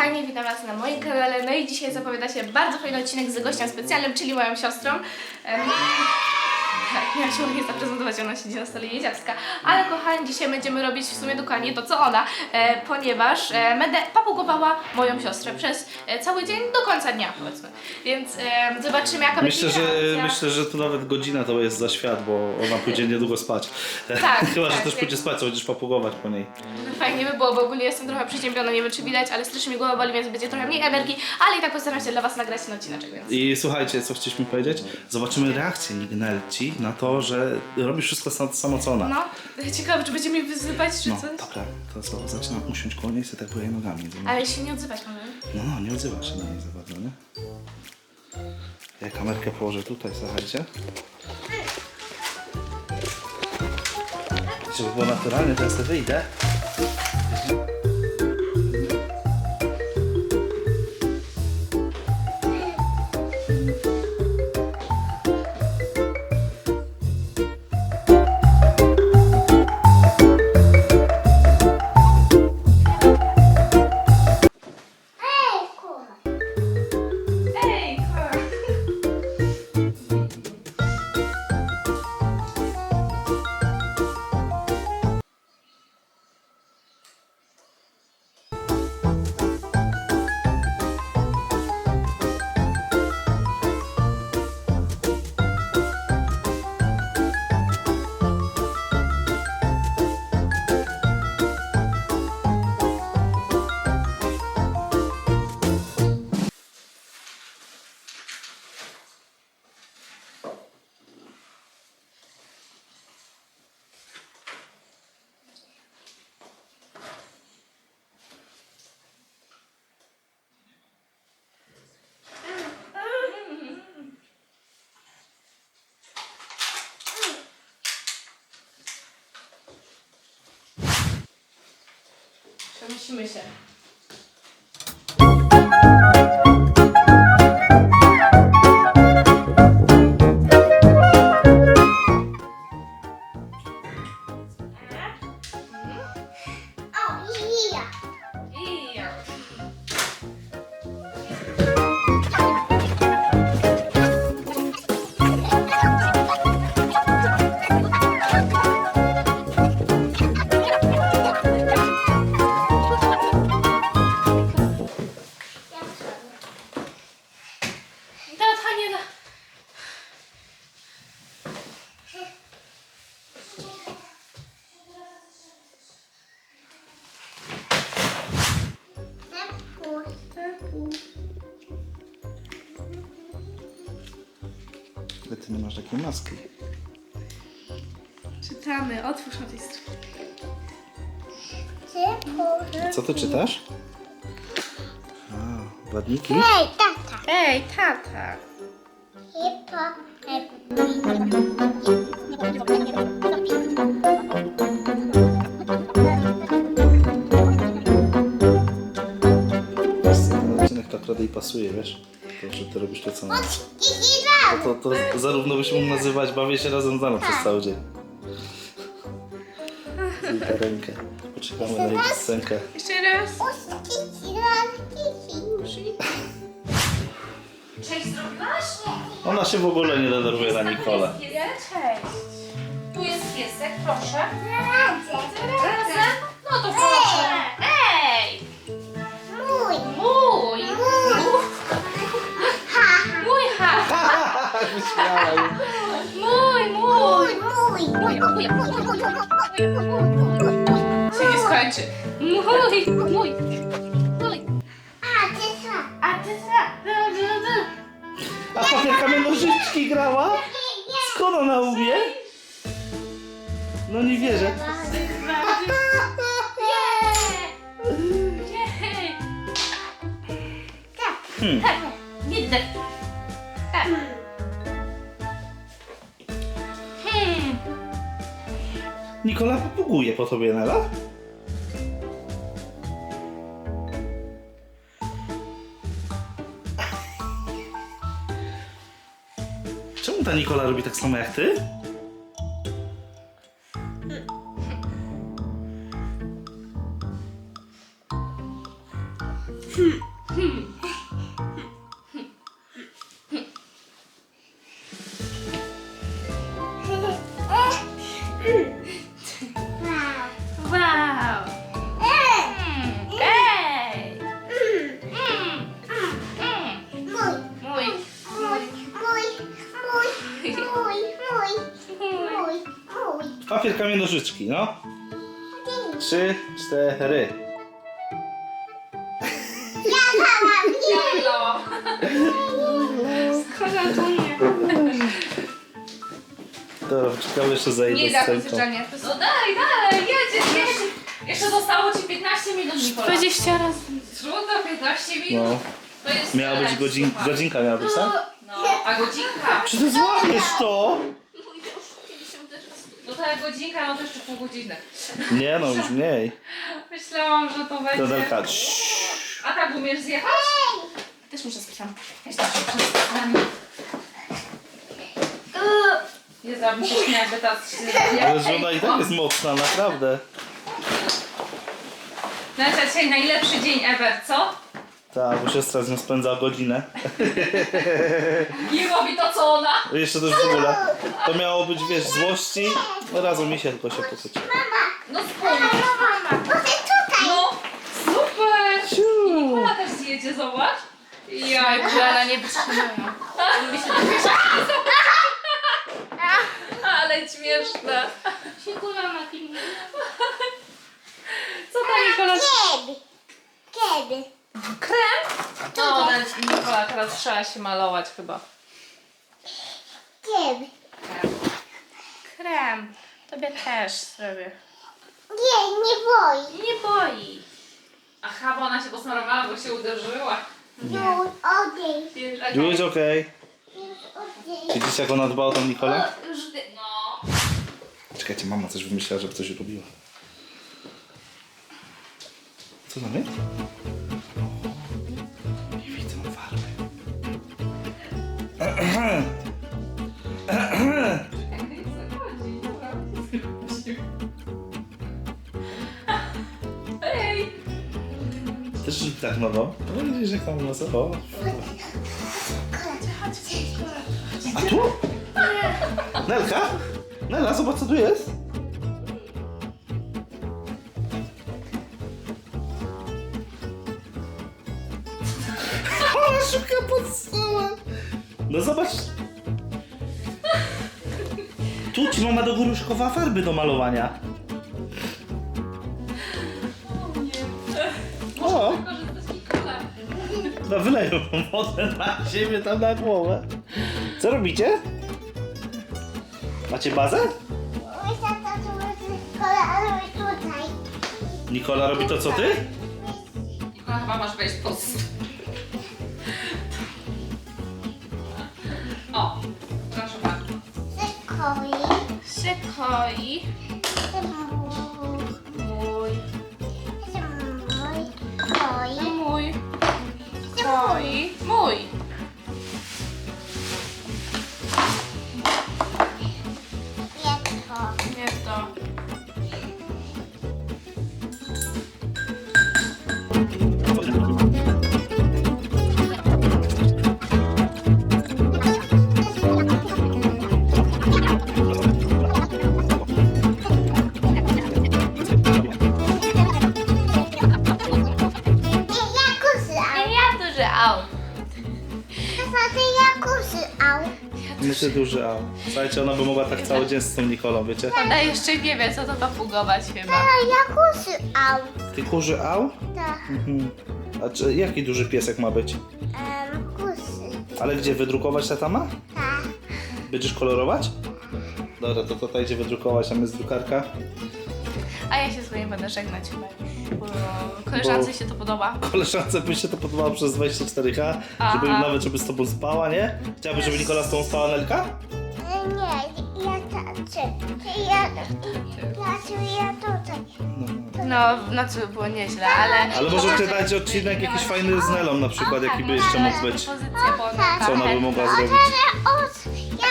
kochani, witam Was na moim kanale. No i dzisiaj zapowiada się bardzo fajny odcinek z gościem specjalnym, czyli moją siostrą. Em, tak, miałam się nie zaprezentować, ona siedzi na stole jeziarska. Ale kochani, dzisiaj będziemy robić w sumie dokładnie to, co ona, e, ponieważ e, będę papugowała moją siostrę przez e, cały dzień do końca dnia, powiedzmy. Więc e, zobaczymy, jaka Myślę, będzie że, reakcja. myślę, że tu nawet godzina to jest za świat, bo ona pójdzie niedługo spać. Tak, Chyba, tak, że też jak- pójdzie spać, to będziesz papugować po niej. Fajnie by było, bo ogólnie jestem trochę przeziębiona, nie wiem czy widać, ale strasznie mi głowa boli, więc będzie trochę mniej energii, ale i tak postaram się dla Was nagrać ten odcineczek, więc... I słuchajcie, co chcieliśmy powiedzieć? Zobaczymy reakcję Lignelci na to, że robisz wszystko sam- samo co ona. No, ciekawe, czy będzie mi wyzywać, czy No, coś? dobra, to co, zaczynam usiąść koło niej sobie tak boję nogami. Ale się nie odzywać mamy. No, no, nie odzywasz się na niej za bardzo, nie? Ja kamerkę położę tutaj, słuchajcie. Żeby było naturalnie, to ja sobie wyjdę. Przenosimy się. I ty nie masz takiej maski. Czytamy, otwórz na tej stronie. Co ty czytasz? A, ładniki? Hej, tata. Ej, tata. Hippo. Ten odcinek to akurat jej pasuje, wiesz? To, że ty robisz to co. To, to, to zarówno byś mógł nazywać bawię się razem z nami przez cały dzień. Kilka rękę. Poczekamy na jej scenkę. Jeszcze raz. Cześć, zrobiłaś? Ona się w ogóle nie denerwuje na Nikolę. Cześć. Tu jest piesek, proszę. Razem? No Mój, mój! Mój. Mój, mój, mój, Się nie skończy. Mój, mój, mój. A, co? A ty co? A papier kamiennożyczki grała? Skąd ona umie? No nie wierzę. Jej! Hmm. Tak, widzę. Tak. Nikola popuguje po tobie, Nela? Czemu ta Nikola robi tak samo jak ty? Wow. Kamień, nożyczki, no. Trzy, cztery. Ja dałam, nie. Jalo! Szkoda, to nie. Dobra, czekamy jeszcze za Nie jedną da. No dalej, dalej, jedziesz, jedziesz. Jeszcze zostało ci 15 minut, Nikola. 20 razy. Trudno, 15 minut. No. To jest Miała być godzin, słuchaj. godzinka miała być, tak? No, a godzinka? Czy ty złamiesz to? Ta godzinka, no to jeszcze pół godziny. Nie no, już mniej. Myślałam, że to będzie... Dodelka. A tak umiesz zjechać? Też muszę spieszam. Jeszcze muszę przestać. Jezu, się śmiała, jakby teraz się Ale żona i tak jest mocna, naprawdę. Nacia, dzisiaj najlepszy dzień ever, co? Tak, bo siostra z nią spędza godzinę. I robi to, co ona. Jeszcze też w ogóle. To miało być, wiesz, złości. No razem mi się tylko się pokłóci. No spójrz. No, super. Ciu. Nikola też zjedzie, zobacz. Ja, Kolana nie wytrzymają. mi się Ale śmieszne. Co ta Nikola? Kiedy? Kiedy? Krem? No, ale Nikola, teraz trzeba się malować chyba. Kiedy? Krem. Tobie też zrobię. Nie, nie boi. Nie boi. Aha, bo ona się posmarowała, bo się uderzyła. Już odejdź. Wiesz, a- Już okej. Już odejdź. Widzisz jak ona dba o tą Nikolę? Już, no. Czekajcie, mama coś wymyślała, żeby coś robiła. Co tam jest? Ej! Też tak nowo. No widzisz jak tam nas... O. A tu? Nelka? Nela, zobacz co tu jest. Ona szuka pod stołem. No zobacz. Tu ci mama do góry szykowała farby do malowania. O! Korzystasz z Nikola. No wyleją wodę na siebie tam na głowę. Co robicie? Macie bazę? Mój tata tu jest kolanowy tutaj. Nikola robi to co ty? Nikola, chyba masz wejść pod stół. Sekoi. Szykoi. Au. Tata, ty ja kusy au. Myślę duży A. Słuchajcie, ona by mogła tak cały dzień z tą Nikolą, wiecie? Ona jeszcze nie wie, co to papugować chyba. Tata, ja kusy au. Ty kurzy au? Tak. Mhm. A czy, jaki duży piesek ma być? Kusy. Ale gdzie, wydrukować tata ma? Tak. Będziesz kolorować? Dobra, to tata idzie wydrukować, tam jest drukarka. A ja się z wami będę żegnać chyba już, bo koleżance się to podoba. Koleżance by się to podobało przez 24H, żeby Aha. nawet żeby z tobą spała, nie? Chciałabyś, żeby Nikola z tobą spała, Nelka? E, Nie, ja tacy. Ja, ja, ja tutaj. No, w nocy było nieźle, ale... Ale możecie dać odcinek jakiś fajny z Nelą na przykład, jaki by jeszcze mógł być. Propozycję, bo ona Co ona by mogła zrobić? Ja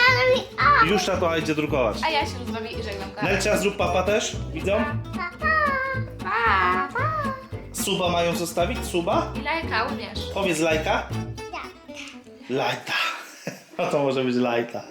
robię. Już tato idzie drukować. A ja się z wami żegnam. kochani. Nelcia, zrób papa też, widzą? Pa, pa. Suba mają zostawić? Suba? I lajka, uwierz. Powiedz lajka. Tak. Lajta. No to może być lajta.